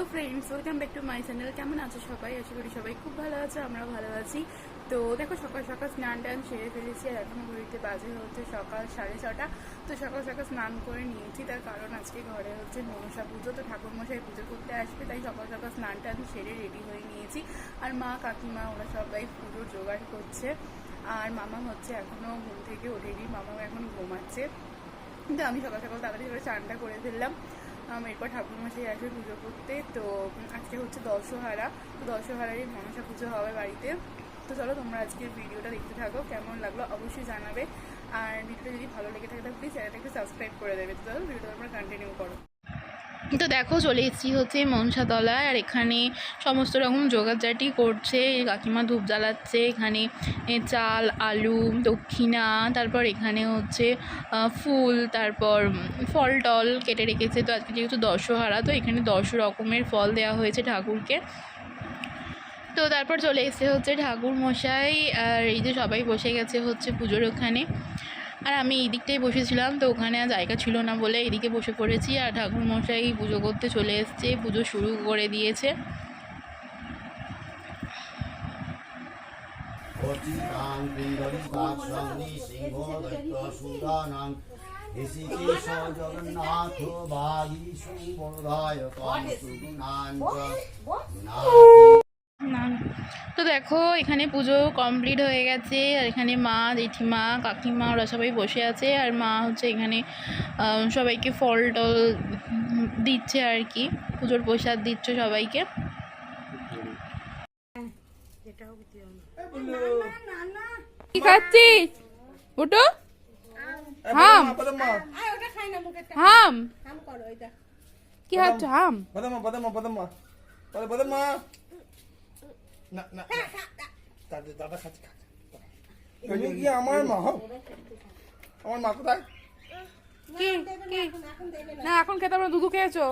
Hello friends, welcome back to my channel. কেমন আছো সবাই? আশা করি সবাই খুব ভালো আছে, আমরাও ভালো আছি। তো দেখো, সকাল সকাল স্নান টান সেরে ফেলেছি আর এখন ঘড়িতে বাজে হচ্ছে সকাল সাড়ে ছটা। তো সকাল সকাল স্নান করে নিয়েছি, তার কারণ আজকে ঘরে হচ্ছে মনসা পুজো। তো ঠাকুরমশাই পুজো করতে আসবে, তাই সকাল সকাল স্নান টান সেরে রেডি হয়ে নিয়েছি। আর মা, কাকিমা, ওরা সবাই পুজোর জোগাড় করছে। আর মামা হচ্ছে এখনও ঘুম থেকে ওঠেনি মামা এখন ঘুমাচ্ছে। কিন্তু আমি সকাল সকাল তাড়াতাড়ি করে চানটা করে ফেললাম। এরপর ঠাকুর মাসে আসবে পুজো করতে, তো আজকে হচ্ছে দশহারা, তো দশহারারই মনসা পুজো হবে বাড়িতে। তো চলো তোমরা আজকের ভিডিওটা দেখতে থাকো, কেমন লাগল অবশ্যই জানাবে। আর ভিডিওটা যদি ভালো লেগে থাকে, তাহলে প্লিজ চ্যানেলটা একটু সাবস্ক্রাইব করে দেবে। তো ভিডিওটা তোমরা কন্টিনিউ করো। তো দেখো চলে এসেছি হচ্ছে মনসাতলায়, আর এখানে সমস্ত রকম জোগাড়জাটি করছে। কাকিমা ধূপ জ্বালাচ্ছে, এখানে চাল, আলু, দক্ষিণা, তারপর এখানে হচ্ছে ফুল, তারপর ফল টল কেটে রেখেছে। তো আজকে যেহেতু দশহারা, তো এখানে দশ রকমের ফল দেওয়া হয়েছে ঠাকুরকে। তো তারপর চলে এসেছে হচ্ছে ঠাকুর মশাই আর এই যে সবাই বসে গেছে হচ্ছে পুজোর ওখানে। আর আমি এই দিকটাই বসেছিলাম তো ওখানে আর জায়গা ছিল না বলে এদিকে বসে পড়েছি আর ঠাকুর মশাই পুজো করতে চলে এসছে পুজো শুরু করে দিয়েছে। জগন্নাথ না না। তো দেখো এখানে পুজো কমপ্লিট হয়ে গেছে। আর এখানে মা জেঠিমা কাকিমা ওরা সবাই বসে আছে। আর মা হচ্ছে এখানে সবাইকে ফল টল দিচ্ছে আর কি। পুজোর প্রসাদ দিচ্ছে সবাইকে। কি খাচ্ছিস? ওটো? হাম। হাম। কি খাচ্ছ? হাম। পদমা পদমা পদমা পদ পদমা না না দাদা দাদা খাচ্ছে খাচ্ছে তুমি কি আমার মা হও আমার মা কোথায়? কি? কি? না এখন খেতে আমরা দুধু খেয়েছো?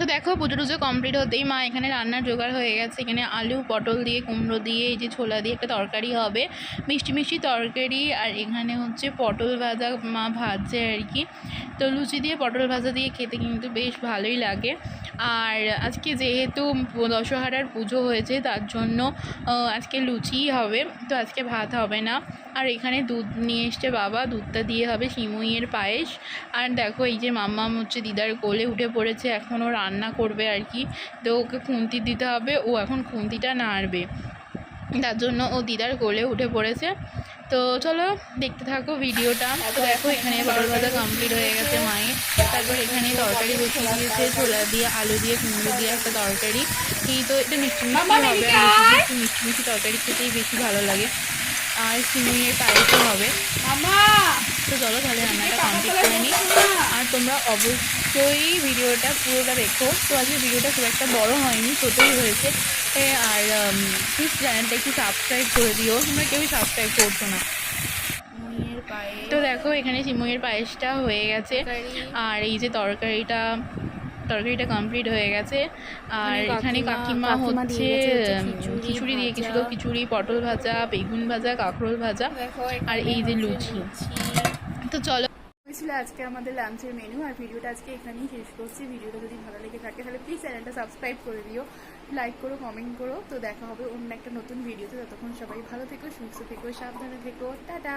তো দেখো, পুজো টুজো কমপ্লিট হতেই মা এখানে রান্নার জোগাড় হয়ে গেছে। এখানে আলু, পটল দিয়ে, কুমড়ো দিয়ে, এই যে ছোলা দিয়ে একটা তরকারি হবে। মিষ্টি মিষ্টি তরকারি আর এখানে হচ্ছে পটল ভাজা মা ভাজছে আর কি। তো লুচি দিয়ে, পটল ভাজা দিয়ে খেতে কিন্তু বেশ ভালোই লাগে। আর আজকে যেহেতু দশহারার পুজো হয়েছে, তার জন্য আজকে লুচিই হবে। তো আজকে ভাত হবে না। আর এখানে দুধ নিয়ে এসছে বাবা, দুধটা দিয়ে হবে সিমুইয়ের পায়েস। আর দেখো, এই যে মাম্মা হচ্ছে দিদার কোলে উঠে পড়েছে এখনও ও রান্না করবে আর কি। তো ওকে খুন্তি দিতে হবে ও এখন খুন্তিটা নাড়বে। তার জন্য ও দিদার কোলে উঠে পড়েছে। তো চলো দেখতে থাকো ভিডিওটা। তো দেখো এখানে পটল ভাজা কমপ্লিট হয়ে গেছে মায়ের। তারপর এখানে তরকারি বসিয়ে দিয়েছে ছোলা দিয়ে আলু দিয়ে কুমড়ো দিয়ে একটা তরকারি। এই তো এটা মিষ্টি মিষ্টি হবে। আর একটু মিষ্টি মিষ্টি তরকারি খেতেই বেশি ভালো লাগে। আর সিমুইয়ের পায়েসও হবে। তো চলো তাহলে রান্নাটা কমপ্লিট করে নিই আর তোমরা অবশ্যই ভিডিওটা পুরোটা দেখো। তো আজকে ভিডিওটা খুব একটা বড় হয়নি ছোটোই হয়েছে। আর প্লিজ চ্যানেলটা একটু সাবস্ক্রাইব করে দিও। তোমরা কেউই সাবস্ক্রাইব করছ না। তো দেখো এখানে সিমুইয়ের পায়েসটা হয়ে গেছে। আর এই যে তরকারিটা তরকারিটা কমপ্লিট হয়ে গেছে। আর এখানে কাকিমা- হচ্ছে খিচুড়ি, দিয়ে গেছিল। ভাজা। খিচুড়ি পটল ভাজা বেগুন ভাজা কাঁকরোল ভাজা আর এই যে লুচি। তো চলো ছিল আজকে আমাদের লাঞ্চের মেনু আর ভিডিওটা আজকে এখানেই শেষ করছি। ভিডিওটা যদি ভালো লেগে থাকে, তাহলে প্লিজ চ্যানেলটা সাবস্ক্রাইব করে দিও। লাইক করো কমেন্ট করো। তো দেখা হবে অন্য একটা নতুন ভিডিওতে ততক্ষণ সবাই ভালো থেকো, সুস্থ থেকো, সাবধানে থেকো। টাটা!